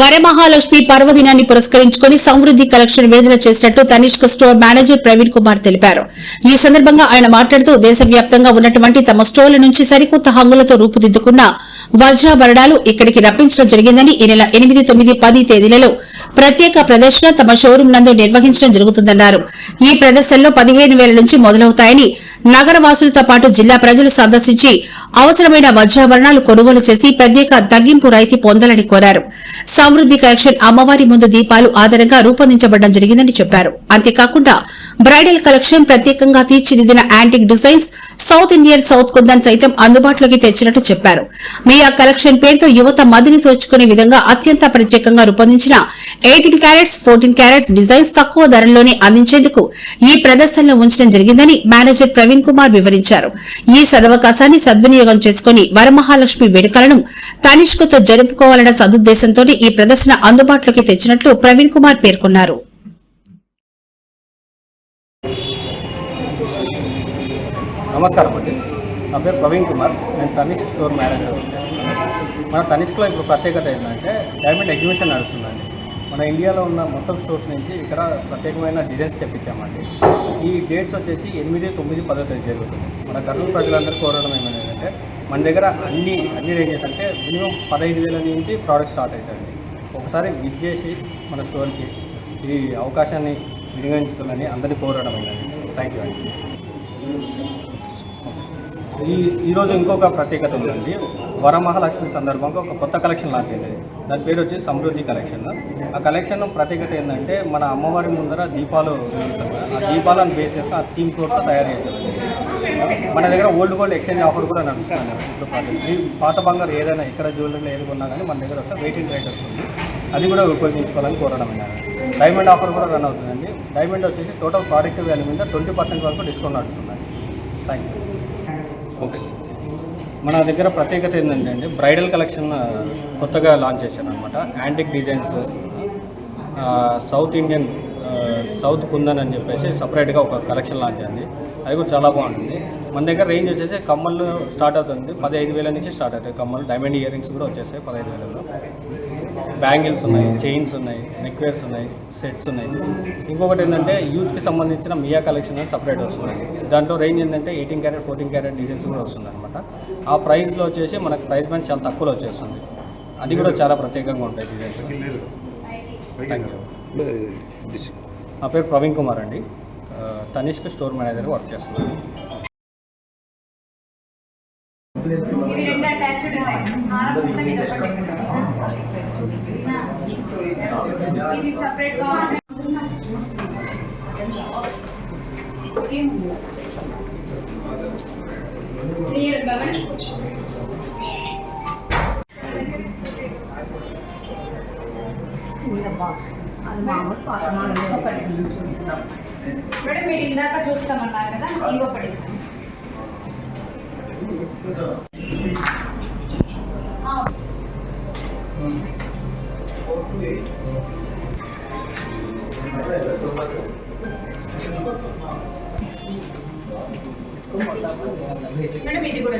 వరమహాలక్ష్మి పర్వదినాన్ని పురస్కరించుకుని సమృద్ది కలెక్షన్ విడుదల చేసినట్లు తనిష్క స్టోర్ మేనేజర్ ప్రవీణ్ కుమార్ తెలిపారు. ఈ సందర్భంగా ఆయన మాట్లాడుతూ దేశవ్యాప్తంగా ఉన్నటువంటి తమ స్టోర్ల నుంచి సరికొత్త హంగులతో రూపుదిద్దుకున్న వజ్రాభరణాలు ఇక్కడికి రప్పించడం జరిగిందని ఈ నెల ఎనిమిది తొమ్మిది పది తేదీలలో ప్రత్యేక ప్రదర్శన తమ షోరూం నందు నిర్వహించడం జరుగుతుందన్నారు. ఈ ప్రదర్శనలో పదిహేను వేల నుంచి మొదలవుతాయని నగర వాసులతో పాటు జిల్లా ప్రజలు సందర్శించి అవసరమైన వజ్రాభరణాలు కొనుగోలు చేసి ప్రత్యేక తగ్గింపు రాయితీ పొందాలని కోరారు. సమృద్ధి కలెక్షన్ అమ్మవారి ముందు దీపాలు ఆధారంగా రూపొందించబడడం జరిగిందని చెప్పారు. అంతేకాకుండా బ్రైడల్ కలెక్షన్ ప్రత్యేకంగా తీర్చిదిద్దిన antique designs south Indian south Kundan సైతం అందుబాటులోకి తెచ్చినట్టు చెప్పారు. మియా కలెక్షన్ పేరుతో యువత మదిని తోచుకునే విధంగా అత్యంత ప్రత్యేకంగా రూపొందించిన eighteen carats fourteen carats designs తక్కువ ధరల్లోనే అందించేందుకు ఈ ప్రదర్శనలో ఉంచడం జరిగిందని మేనేజర్ ప్రవీణ్ ప్రవీణ్ కుమార్ వివరించారు. ఈ సదవకాశాన్ని సద్వినియోగం చేసుకుని వరమహాలక్ష్మి వేడుకలను తనిష్కతో జరుపుకోవాలన్న సదుద్దేశంతో ఈ ప్రదర్శన అందుబాటులోకి తెచ్చినట్లు ప్రవీణ్ కుమార్ పేర్కొన్నారు. నమస్కారం అండి. నా పేరు ప్రవీణ్ కుమార్. నేను తనిష్క్ స్టోర్ మేనేజర్. చేస్తున్నాను మన తనిష్క్లో ఇప్పుడు ప్రత్యేకత ఏంటంటే డైమండ్ ఎగ్జిబిషన్ నడుస్తుందండి. మన ఇండియాలో ఉన్న మొత్తం స్టోర్స్ నుంచి ఇక్కడ ప్రత్యేకమైన డిజైన్స్ తెప్పించామండి. ఈ డేట్స్ వచ్చేసి ఎనిమిది తొమ్మిది పదో తేదీ జరుగుతుంది. మన కర్నూలు ప్రజలందరూ కోరడం ఏమైందంటే మన దగ్గర అన్ని అన్ని రేంజెస్ అంటే మినిమం పదహైదు వేల నుంచి ప్రోడక్ట్ స్టార్ట్ అవుతుంది. ఒకసారి విజ్ చేసి మన స్టోర్కి ఈ అవకాశాన్ని వినియోగించుకోవాలని అందరినీ కోరడం అయిందండి. థ్యాంక్ యూ అండి. ఈ ఈరోజు ఇంకొక ప్రత్యేకత ఉందండి. వరమహాలక్ష్మి సందర్భంగా ఒక కొత్త కలెక్షన్ లాంచ్ అయింది. దాని పేరు వచ్చి సమృద్ధి కలెక్షన్. ఆ కలెక్షన్ ప్రత్యేకత ఏంటంటే మన అమ్మవారి ముందర దీపాలు వెలిగిస్తాం ఆ దీపాలను బేస్ చేసుకుని ఆ థీమ్ ఫ్లోర్తో తయారు చేస్తారు మన దగ్గర ఓల్డ్ గోల్డ్ ఎక్స్చేంజ్ ఆఫర్ కూడా నడుస్తుంది. ఇప్పుడు పాత బంగారు ఏదైనా ఎక్కడ జ్యువెలరీలో ఏది కొన్నా కానీ మన దగ్గర వస్తే వెయిటింగ్ రేట్ వస్తుంది. అది కూడా ఉపయోగించుకోవాలని కోరడం డైమండ్ ఆఫర్ కూడా రన్ అవుతుందండి. డైమండ్ వచ్చేసి టోటల్ ప్రోడక్ట్ వాల్యూ మీద ట్వంటీ పర్సెంట్ వరకు డిస్కౌంట్ నడుస్తుందండి థ్యాంక్ యూ ఓకే మన దగ్గర ప్రత్యేకత ఏంటంటే అండి బ్రైడల్ కలెక్షన్ కొత్తగా లాంచ్ చేశాను అనమాట antique designs south Indian south Kundan అని చెప్పేసి సపరేట్గా ఒక కలెక్షన్ లాంచ్ అయింది. అది కూడా చాలా బాగుంటుంది మన దగ్గర రేంజ్ వచ్చేసి కమ్మలు స్టార్ట్ అవుతుంది. పదహైదు వేల నుంచి స్టార్ట్ అవుతాయి కమ్మలు. డైమండ్ ఇయర్ రింగ్స్ కూడా వచ్చేసాయి పదహైదు వేలలో. బ్యాంగిల్స్ ఉన్నాయి చైన్స్ ఉన్నాయి నెక్వేర్స్ ఉన్నాయి సెట్స్ ఉన్నాయి. ఇంకొకటి ఏంటంటే యూత్కి సంబంధించిన మియా కలెక్షన్ అని సపరేట్ వస్తుంది. దాంట్లో రేంజ్ ఏంటంటే eighteen carat fourteen carat designs కూడా వస్తుంది అనమాట ఆ ప్రైస్లో వచ్చేసి మనకు ప్రైస్ బ్యాండ్ చాలా తక్కువలో వచ్చేస్తుంది. అది కూడా చాలా ప్రత్యేకంగా ఉంటాయి డిజైన్స్ థ్యాంక్ యూ నా పేరు ప్రవీణ్ కుమార్ అండి. తనిష్క్ స్టోర్ మేనేజర్ వర్క్ చేస్తున్నాను. ఇవి రెండు అటాచ్డ్ ఉన్నాయి హారం పుస్తకం ఇది ఒకటి. ఇది సపరేట్ గా ఉంది. ఏం? Clear, భవన్? మేడం మీరు ఇందాక చూస్తామన్నారు కదా ఇవి ఒకటి ఇస్తాను. ఆ, మేడం ఇది కూడా